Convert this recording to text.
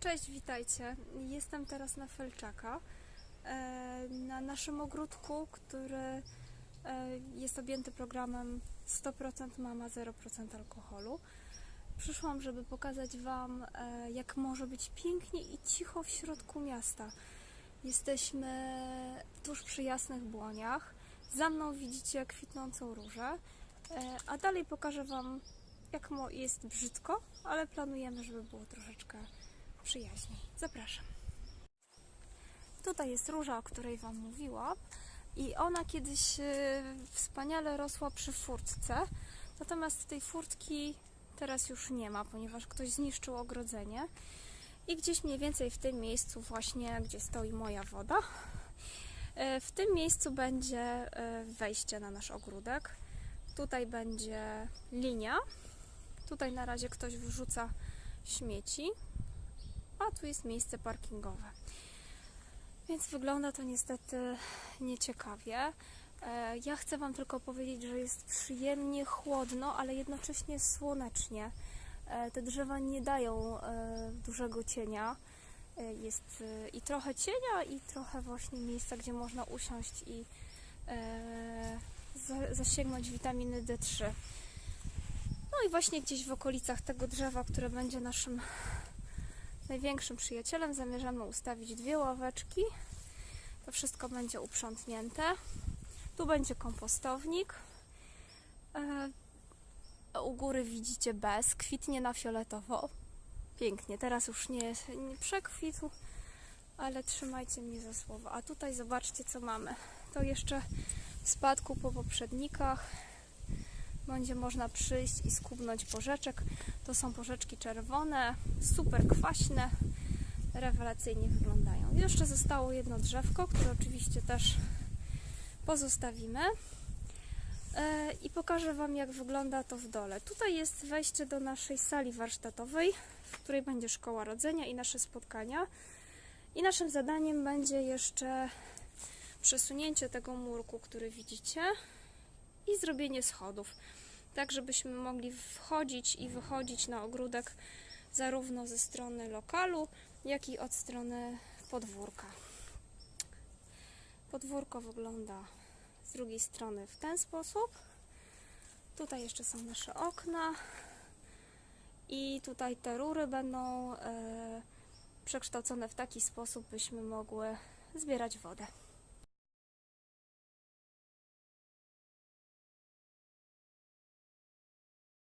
Cześć, witajcie. Jestem teraz na Felczaka, e, na naszym ogródku, który e, jest objęty programem 100% mama, 0% alkoholu. Przyszłam, żeby pokazać Wam, e, jak może być pięknie i cicho w środku miasta. Jesteśmy tuż przy Jasnych Błoniach. Za mną widzicie kwitnącą różę, a dalej pokażę Wam, jak jest brzydko, ale planujemy, żeby było troszeczkę przyjaźniej. Zapraszam. Tutaj jest róża, o której Wam mówiłam i ona kiedyś e, wspaniale rosła przy furtce, natomiast tej furtki teraz już nie ma, ponieważ ktoś zniszczył ogrodzenie i gdzieś mniej więcej w tym miejscu właśnie, gdzie stoi moja woda, e, w tym miejscu będzie e, wejście na nasz ogródek. Tutaj będzie linia. Tutaj na razie ktoś wrzuca śmieci a tu jest miejsce parkingowe. Więc wygląda to niestety nieciekawie. E, Ja chcę Wam tylko powiedzieć, że jest przyjemnie chłodno, ale jednocześnie słonecznie. E, Te drzewa nie dają e, dużego cienia. Jest i trochę cienia, i trochę właśnie miejsca, gdzie można usiąść i za- zasięgnąć witaminy D3. No i właśnie gdzieś w okolicach tego drzewa, które będzie naszym największym przyjacielem zamierzamy ustawić dwie ławeczki. To wszystko będzie uprzątnięte. Tu będzie kompostownik. E, U góry widzicie bez, kwitnie na fioletowo. Pięknie, teraz już nie, nie przekwitł, ale trzymajcie mnie za słowo. A tutaj zobaczcie, co mamy. To jeszcze w spadku po poprzednikach będzie można przyjść i skubnąć porzeczek. To są porzeczki czerwone, super kwaśne, rewelacyjnie wyglądają. Jeszcze zostało jedno drzewko, które oczywiście też pozostawimy. E, I pokażę Wam, jak wygląda to w dole. Tutaj jest wejście do naszej sali warsztatowej, w której będzie szkoła rodzenia i nasze spotkania. I naszym zadaniem będzie jeszcze przesunięcie tego murku, który widzicie, i zrobienie schodów tak żebyśmy mogli wchodzić i wychodzić na ogródek zarówno ze strony lokalu, jak i od strony podwórka. Podwórko wygląda z drugiej strony w ten sposób. Tutaj jeszcze są nasze okna i tutaj te rury będą e, przekształcone w taki sposób, byśmy mogły zbierać wodę.